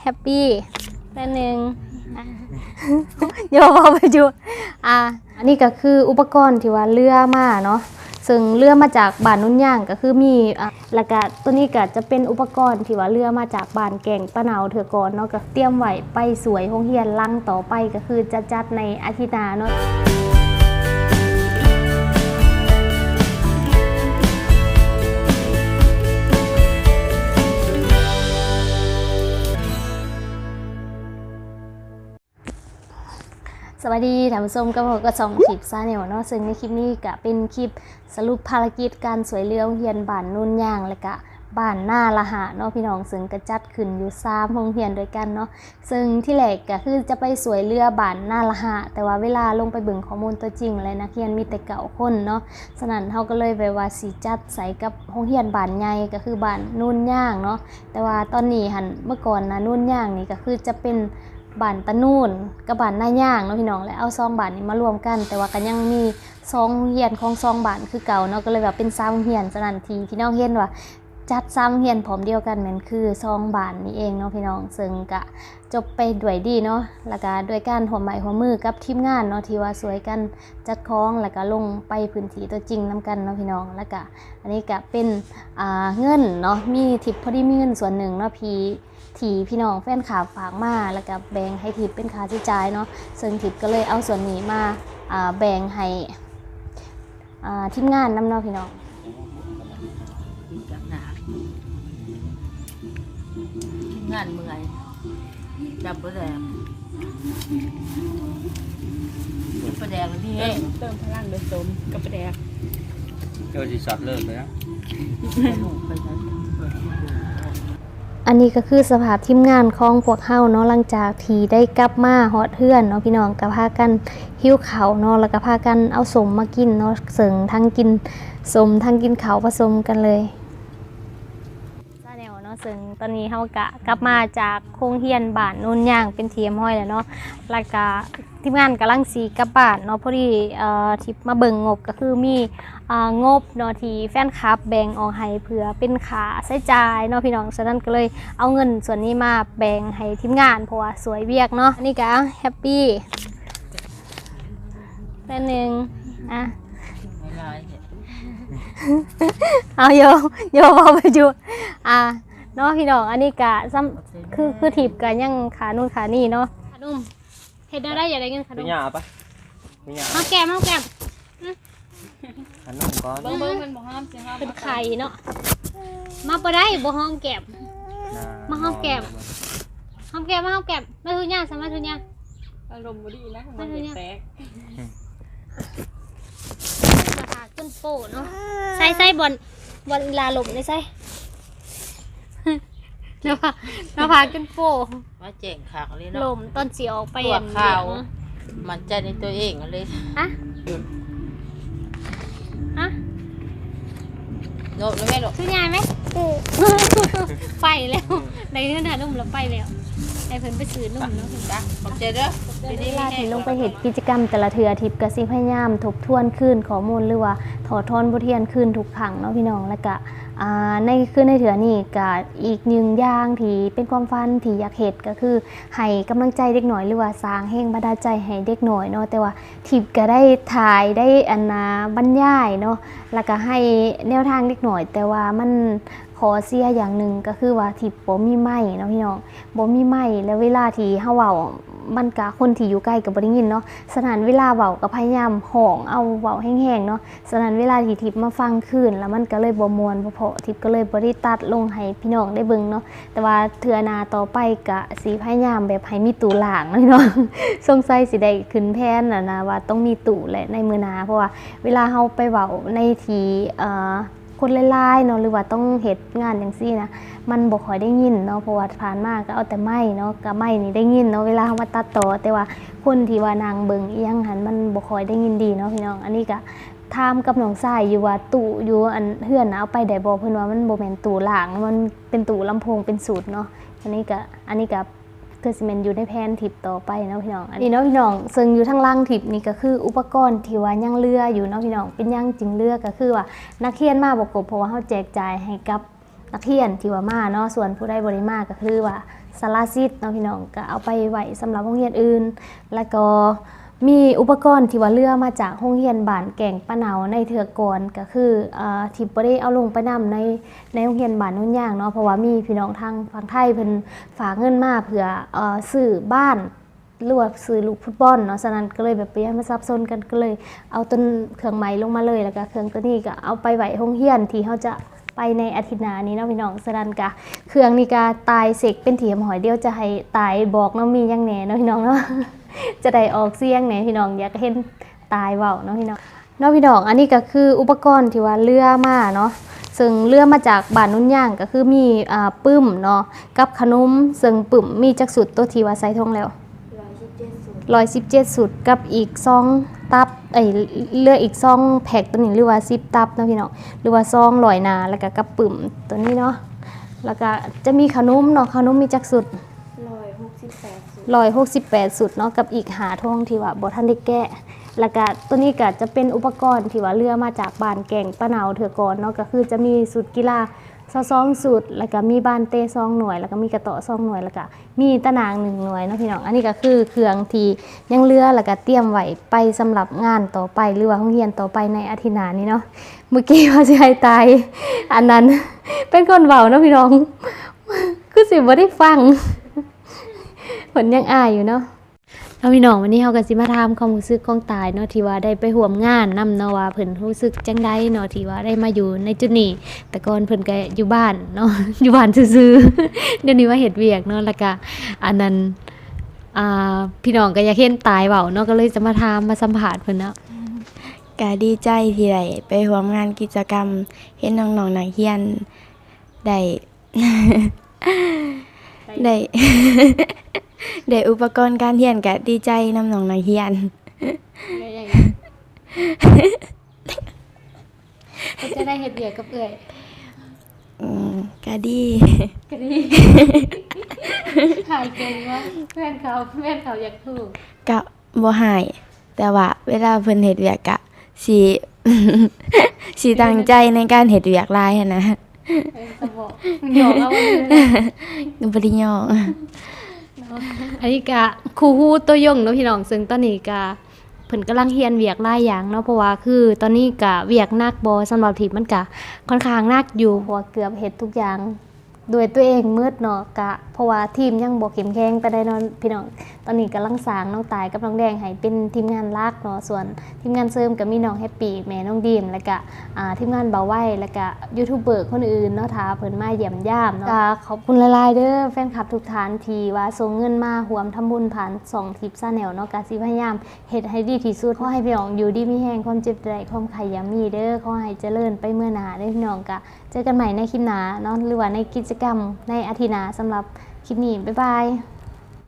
แฮปปี้แป๊บหนึงอะโยมเอาไปดูอะอันนี้ก็คืออุปกรณ์ที่ว่าเรือมาเนาะซึ่งเรือมาจากบ้านนุ่นย่างก็คือมีอะแล้วก็ตัวนี้ก็จะเป็นอุปกรณ์ที่ว่าเรือมาจากบ้านแก่งป้าเนาเถือก่อนเนาะก็เตรียมไว้ไปสวยโรงเรียนลังต่อไปก็คือจะจัดในอาทิตย์หน้าเนาะ สวัสดีท่านผู้ชมกับผมก็ส่องคลิปซาแนลเนาะซึ่งในคลิปนี้ก็เป็นคลิปสรุปภารกิจการสวยเรือโรงเรียนบ้านนุ่นย่างและก็บ้านหน้าละหะเนาะพี่น้องซึ่งก็จัดขึ้นอยู่3โรงเรียนด้วยกันเนาะซึ่งที่แรกก็คือจะไปสวยเรือบ้านหน้าละหะแต่ว่าเวลาลงไปบิ่งข้อมูลตัวจริงเลยนักเรียนมีแต่เก่าคนเนาะฉะนั้นเฮาก็เลยไปว่าสิจัดใส่กับโรงเรียนบ้านใหญ่ก็คือบ้านนุ่นย่างเนาะแต่ว่าตอนนี้หันเมื่อก่อนนะนุ่นย่างนี่ก็คือจะเป็น บานตะนูนกับบานหน้าย่างเนาะพี่น้องและเอาซองบานนี้มารวมกัน แต่ว่าก็ยังมีซองเฮียนของซองบานคือเก่าเนาะก็เลยแบบเป็นซามเฮียนสนันทีพี่น้องเห็นว่าจัดซามเฮียนพร้อมเดียวกันเหมือนคือซองบานนี้เองเนาะพี่น้องซึ่งกะจบไปด้วยดีเนาะแล้วก็ด้วยการหัวไม้หัวมือกับทีมงานเนาะที่ว่าสวยกันจัดคล้องแล้วก็ลงไปพื้นที่ตัวจริงนํกันเนาะพี่น้องแล้วก็อันนี้ก็เป็นเงินเนาะมีทิปพอดีมีเงินส่วนหนึ่งเนาะพี่ ที่พี่น้องแฟนคลับฝากมาแล้วก็แบ่งให้ทิปเป็นค่าใช้จ่ายเนาะซึ่งทิปก็เลยเอาส่วนนี้มาอ่าแบ่งให้อ่าทีมงานน้ำเนาะพี่น้องจับหนาทีมงานเมื่อยจับประแดงจับประแดงนี่เองเติมพลังโดยสมกับประแดกเดี๋ยวสิสัตว์เลิกไปนะลูกไปใช้เปิดที่ดู อันนี้ก็คือสภาพทีมงานของพวกเฮาเนาะหลังจากที่ได้กลับมาฮอดเฮือนเนาะพี่น้องก็พากันหิ้วเขาเนาะแล้วก็พากันเอาสมมากินเนาะเสริงทั้งกินสมทั้งกินเขาผสมกันเลย ซาแนวเนาะ ซึ่งตอนนี้เฮากะกลับมาจากโครงเฮียนบ้านโนนย่างเป็นเทียมห้อยแล้วเนาะแล้วก็ทีมงานกำลังสีกลับบ้านเนาะพอดีเอ่อที่มาเบิ่งงบก็คือมีอ่างบเนาะที่แฟนคลับแบ่งออกให้เพื่อเป็นค่าใช้จ่ายเนาะพี่น้องฉะนั้นก็เลยเอาเงินส่วนนี้มาแบ่งให้ทีมงานเพราะว่าสวยเวียกเนาะอันนี้ก็แฮปปี้แป๊บนึงอะไม่ร้ายเนี่ยเอาโยมโยมเอาไปดูอ่า เนาะพี่น้องอันนี้กะซ้ำคือคือถีบกันยังขานู่นขานี่เนาะขานุ่มเห็ดได้ได้อย่าได้เงินขาไปนุ่มหยาปะไปหยาเอาแก้มเอาแก้มขนมก่อนเบิ้งเบิ้งเป็นบ่ห้ามสิห้ามเป็นไข่เนาะมาปะได้บ่ห้องแก้มมาหอมแก้มห้องแก้มมาห้องแก้มมาทุนยาสมาทุนยาอารมณ์บ่ดีนะไม่มันรู้เนี่ยแตกกระถาขึ้นโป้เนาะใส่ใส่บอลบอลลาหลมได้ใส่ เนาะพาเนาะพาขึ้นโป้ว่าเจ๋งขากเลยหลเนาะมตอนสีออกไปตัวอันขาวเดียมันใจในตัวเองเลยอะอะโน้ตไม่หรอกซื้อยายไหมไปแล้วในเนื้อหานุ่มแล้วไปแล้วไอ้เพิ่นไปซื้อนุ่มเนาะจ้ะขอบใจเด้อเวลาที่ลงไปเห็นกิจกรรมแต่ละเทือทิพย์กสิพยายามทบทวนขึ้นข้อมูลหรือว่าถอดทอนบทเรียนขึ้นทุกครั้งเนาะพี่น้องแล้วก็อ่า ในคือในเถือนี่ก็อีกหนึ่งอย่างที่เป็นความฝันที่อยากเห็นก็คือให้กำลังใจเด็กหน่อยหรือว่าสร้างแห่งบันดาลใจให้เด็กหน่อยเนาะแต่ว่าทิพย์ก็ได้ถ่ายได้อันนาบรรยายเนาะแล้วก็ให้แนวทางเด็กหน่อย แต่ว่ามันขอเสียอย่างหนึ่งก็คือว่าทิพย์บ่มีไม้เนาะพี่น้องบ่มีไม้แล้วเวลาที่เฮาเว้า มันกะคนที่อยู่ใกล้ก็บ่ได้ยินเนาะฉะนั้นเวลาเว้าก็พยายามห้องเอาเว้าแห้งๆเนาะฉะนั้นเวลาที่ทิพมาฟังคืนแล้วมันก็เลยบ่ม่วนพราะทิพก็เลยบ่ได้ตัดลงให้พี่น้องได้เบิ่งเนาะแต่ว่าเทือนาต่อไปก็สิพยายามแบบให้มีตู้ล่างเนาะพี่น้องสงสัยสิได้ขึ้นแผนน่ะนะว่าต้องมีตู้แหละในมือน้าเพราะว่าเวลาเฮาไปเว้าในทีเอ่อ คนหลายๆเนาะหรือว่าต้องเฮ็ดงานจังซี่นะมันบ่ค่อยได้ยินเนาะเพราะว่าผ่านมาก็เอาแต่ไม้เนาะกับไม้นี่ได้ยินเนาะเวลาเฮามาตัดต่อ แต่ว่าคนที่ว่านางเบิ่งอีหยังหันมันบ่ค่อยได้ยินดีเนาะพี่น้องอันนี้ก็ถามกับน้องชายอยู่ว่าตู้อยู่อันเฮือนนะเอาไปได้บ่เพิ่นว่ามันบ่แม่นตู้หลางมันเป็นตู้ลำโพงเป็นสูตรเนาะอันนี้ก็อันนี้ก็ คือสิเมนอยู่ในแผนทิปต่อไปเนาะพี่น้อง อันนี้เนาะพี่น้อง ซึ่งอยู่ทางล่างทิปนี่ก็คืออุปกรณ์ที่ว่ายังเลืออยู่เนาะพี่น้อง เป็นยังจริงเลือก็คือว่านักเรียนมาบ่ครบเพราะว่าเขาแจกจ่ายให้กับนักเรียนที่ว่ามาเนาะ ส่วนผู้ได้บริมาก็คือว่าสาราซิดเนาะพี่น้องก็เอาไปไว้สำหรับโรงเรียนอื่น แล้วก็ มีอุปกรณ์ที่ว่าเลือมาจากโรงเรียนบ้านแก่งปะเหนาในเถือกก่อนก็คือที่บ่ได้เอาลงไปนํในในโรงเรียนบ้านโน้นย่างเนาะเพราะว่ามีพี่น้องทางฝั่งไทยเพิ่นฝากเงินมาเพื่ออ่อซื้อบ้านหรือว่าซื้อลูกฟุตบอลเนาะฉะนั้นก็เลยแบบไปให้มาซับซ้อนกันก็เลย เอาต้นเครื่องไม้ลงมาเลยแล้วก็เครื่องตัวนี้ก็เอาไปไว้โรงเรียนที่เขาจะไปในอาทิตย์หน้านี้เนาะพี่น้องฉะนั้นก็เครื่องนี้ก็ตายเสกเป็นเทียมหอยเดียวจะให้ตายบอกเนาะมียังแหน่เนาะพี่น้องเนาะ จะได้ออกเสียงแหน่พี่น้องอยากเห็นตายเว้าเนาะพี่น้องเนาะพี่น้องอันนี้ก็คืออุปกรณ์ที่ว่าเรือมาเนาะซึ่งเรือมาจากบ้านนุ่นย่างก็คือมีอ่าปึ้มเนาะกับขนมซึ่งปึ้มมีจักสุดตัวที่ว่าใส่ทงแล้วร้อยสิบเจ็ดสุดกับอีกซองตับเอ้เลืออีกซองแพ็กตัวนี้หรือว่าซิปตับเนาะพี่น้องหรือว่าซองลอยนาแล้วก็กระปึ่มตัวนี้เนาะแล้วก็จะมีขนมเนาะขนมมีจักสุด ร้อยหกสิบแปดสุดเนาะกับอีกหาทงที่ว่าบอทันได้แกะแล้วก็ตัวนี้ก็จะเป็นอุปกรณ์ที่ว่าเลือมาจากบานแก่งป้าเนาเถือก่อนเนาะก็คือจะมีสุดกีฬาซอซองสุด แล้วก็มีบานเต้ซองหน่วย แล้วก็มีกระโตะซองหน่วยแล้วก็มีตะนางหนึ่งหน่วยเนาะพี่น้องอันนี้ก็คือเครื่องที่ยังเหลือแล้วก็เตรียมไว้ไปสำหรับงานต่อไปหรือว่าห้องเรียนต่อไปในอาทิตย์หน้านี้เนาะเมื่อกี้ว่าสิให้ตายอันนั้นเป็นคนเบาเนาะพี่น้องคือสิบ่ได้ฟัง ผลยังอายอยู่เนาะเอาพี่น้องวันนี้เฮาก็สิมาถามความรู้สึกของตายเนาะที่ว่าได้ไปร่วมงานนำเนาะว่าเพิ่นรู้สึกจังไดเนาะที่ว่าได้มาอยู่ในจุดนี้แต่ก่อนเพิ่นก็อยู่บ้านเนาะอยู่บ้านซื่อๆเดี๋ยวนี้ว่าเฮ็ดเวียกเนาะแล้วก็อันนั้นอ่าพี่น้องก็อยากเห็นตายเว้าเนาะก็เลยจะมาถามมาสัมภาษณ์เพิ่นเนาะก็ดีใจที่ได้ไปร่วมงานกิจกรรม เห็นน้องๆนักเรียนได้ได้ ได้อุปกรณ์การเรียนก็ดีใจนำน้องนักเรียนก็จะได้เฮ็ดเวียกกับเอื้อยอืมก็ดีก็ดีหายเก่งว่าแม่นเขาแม่นเขาอยากถูกก็บ่หาย แต่ว่า เวลาเพิ่นเฮ็ดเวียกก็สิสิตั้งใจในการเฮ็ดเวียกหลายหันนะเออสมองหยอกเอาไว้เลยบ่ได้ย่อ อันนี้ก็ครูฮู้ตัวยงเนาะพี่น้องซึ่งตอนนี้ก็เพิ่นกำลังเรียนเวียกหลายอย่างเนาะเพราะว่าคือตอนนี้ก็เวียกหนักบ่สำหรับทีมมันก็ค่อนข้างหนักอยู่เพราะเกือบเฮ็ดทุกอย่าง ด้วยตัวเองมืดเนาะกะเพราะว่าทีมยังบ่เข้มแข็งไปได้นาะพี่น้องตอนนี้กำลังสางน้องตายกับน้องแดงให้เป็นทีมงานลักเนาะส่วนทีมงานเสริมก็มีน้องแฮปปี้แม่น้องดีมแล้วก็ทีมงานเบาไหวแล้วก็ยูทูบเบอร์คนอื่นเนาะถ้าเพิ่นมาเยี่ยมย่ามเนาะขอบคุณหลายๆเด้อแฟนคลับทุกท่านทีว่าส่งเงินมาร่วมทำบุญผ่านสองทิปซาแนลเนาะก็สิพยายามเฮ็ดให้ดีที่สุดขอให้พี่น้องอยู่ดีมีแรงความเจ็บใจความไขยามีเด้อขอให้เจริญไปเมื่อหน้าเด้อพี่น้องก็ เจอกันใหม่ในคลิปหน้าเนาะหรือว่าในกิจกรรมในอาทิตย์หน้าสำหรับคลิปนี้บ๊ายบาย